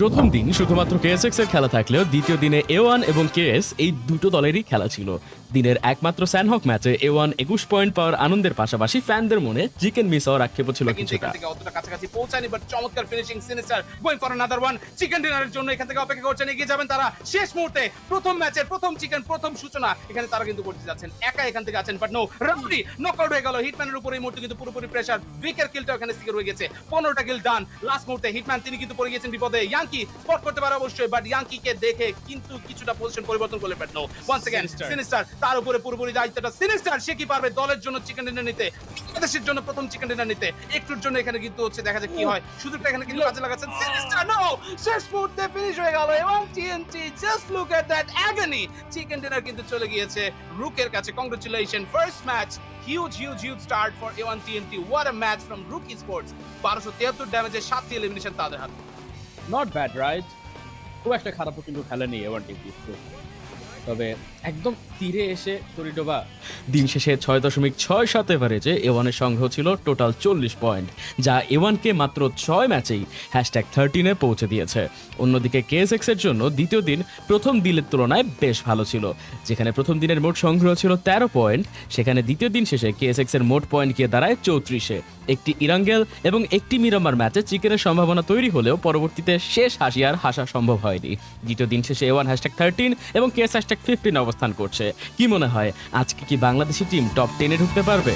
প্রথম দিন শুধুমাত্র কেএসএক্স এর খেলা থাকলেও দ্বিতীয় দিনে এ ওয়ান এবং কেএস এই দুটো দলেরই খেলা ছিল। দিনের একমাত্র স্যানহক ম্যাচে এ ওয়ান একুশ পয়েন্ট পাওয়ার আনন্দের পাশাপাশি ফ্যানদের মনে চিকেন মিস হওয়ার আক্ষেপও ছিল কিন্তু কিছুটা। অতটা কাছাকাছি পৌঁছায়নি বাট চমৎকার finishing sinister going for another one chicken ডিনারের জন্য এখান থেকে অপেক্ষা করছেন এগিয়ে যাবেন তারা শেষ মুহূর্তে। প্রথম ম্যাচের প্রথম চিকেন প্রথম সূচনা। এখানে তারা কিন্তু করতে যাচ্ছেন একা এখান থেকে আছেন বাট নো নকআউট হয়ে গেল। হিটম্যানের উপর এই মুহূর্তে কিন্তু পুরোপুরি প্রেসার উইকের কিলটা ওখানে থেকে রয়ে গেছে। পনেরোটা কিল ডান লাস্ট মুহূর্তে হিটম্যান তিনি কিন্তু পড়ে গেছেন বিপদে। ইয়াঙ্কি স্পট করতে পারে অবশ্যই বাট ইয়াঙ্কিকে দেখে কিন্তু কিছুটা পজিশন পরিবর্তন করলে বাট নো ওয়ান্স সিনিস্টার তার উপরে পুরোপুরি দায়িত্বটা সিনিস্টার। সে কি পারবে দলের জন্য চিকেন ডিনার নিতে? বাংলাদেশের জন্য প্রথম চিকেন ডিনার নিতে। একটুর জন্য এখানে কিন্তু হচ্ছে দেখা যাক কি হয়। সুযোগটা এখানে কিন্তু কাজে লাগাচ্ছেন সিনিস্টার। নো শেষ মুহূর্তে ফিনিশ হয়ে গেল এবং TNT just look at that agony chicken dinner কিন্তু চলে গিয়েছে রুকের কাছে। Congratulation first match huge huge huge start for A one TNT what a match from rookie sports বারোশো তিয়াত্তর ড্যামেজে সাতটি এলিমিনেশন তাদের হাতে। নট ব্যাড রাইট খুব একটা খারাপও কিন্তু খেলেনি এবার টিভি তবে একদম তীরে এসে টরিডোবা দিন শেষে ছয় দশমিক ছয় সাত এভারেজে এ ওয়ানের সংগ্রহ ছিল টোটাল চল্লিশ পয়েন্ট, যা এ ওয়ানকে মাত্র ছয় ম্যাচেই হ্যাশট্যাগ থার্টিনে পৌঁছে দিয়েছে। অন্যদিকে কেএসএক্স এর জন্য দ্বিতীয় দিন প্রথম দিনের তুলনায় বেশ ভালো ছিল, যেখানে প্রথম দিনের মোট সংগ্রহ ছিল তেরো পয়েন্ট, সেখানে দ্বিতীয় দিন শেষে কেএসএক্স এর মোট পয়েন্ট গিয়ে দাঁড়ায় চৌত্রিশে। একটি ইরাঙ্গেল এবং একটি মিরামার ম্যাচে চিকেনের সম্ভাবনা তৈরি হলেও পরবর্তীতে শেষ হাসি আর হাসা সম্ভব হয়নি। দ্বিতীয় দিন শেষে এ ওয়ান হ্যাশট্যাগ থার্টিন এবং কেএস হ্যাশট্যাগ ফিফটিন অবস্থান করছে। কি মনে হয় আজকে কি বাংলাদেশি টিম টপ টেনে ঢুকতে পারবে?